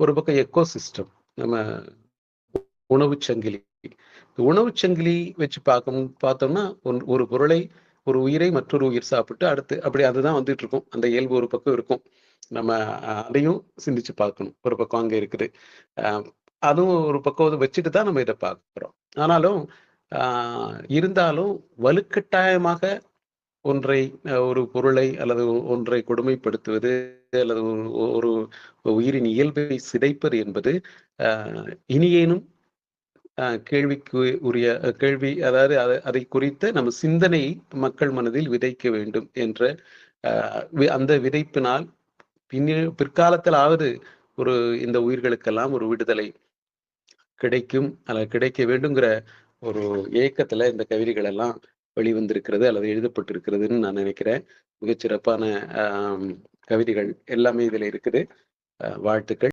ஒரு பக்கம் echo system நம்ம உணவு சங்கிலி. உணவு சங்கிலி வச்சு பார்க்கணும் பார்த்தோம்னா ஒன்- ஒரு பொருளை ஒரு உயிரை மற்றொரு உயிர் சாப்பிட்டு அடுத்து அப்படி அதுதான் வந்துட்டு இருக்கும் அந்த இயல்பு ஒரு பக்கம் இருக்கும். நம்ம அதையும் சிந்திச்சு பார்க்கணும். ஒரு பக்கம் அங்கே இருக்குது. அஹ், அதுவும் ஒரு பக்கம் வச்சுட்டு தான் நம்ம இதை பார்க்குறோம் ஆனாலும் ஆஹ், இருந்தாலும் வலுக்கட்டாயமாக ஒன்றை ஒரு பொருளை அல்லது ஒன்றை கொடுமைப்படுத்துவது அல்லது ஒரு ஒரு உயிரின் இயல்பை சிதைப்பது என்பது ஆஹ், இனியேனும் ஆஹ், கேள்விக்கு உரிய கேள்வி அதாவது அதை அதை குறித்த நம்ம சிந்தனையை மக்கள் மனதில் விதைக்க வேண்டும் என்ற ஆஹ், அந்த விதைப்பினால் பின்னி பிற்காலத்திலாவது ஒரு இந்த உயிர்களுக்கெல்லாம் ஒரு விடுதலை கிடைக்கும் அல்ல கிடைக்க வேண்டுங்கிற ஒரு ஏக்கத்துல இந்த கவிதைகள் எல்லாம் வெளிவந்திருக்கிறது அல்லது எழுதப்பட்டிருக்கிறதுன்னு நான் நினைக்கிறேன். மிகச்சிறப்பான கவிதைகள் எல்லாமே இதுல இருக்குது. வாழ்த்துக்கள்.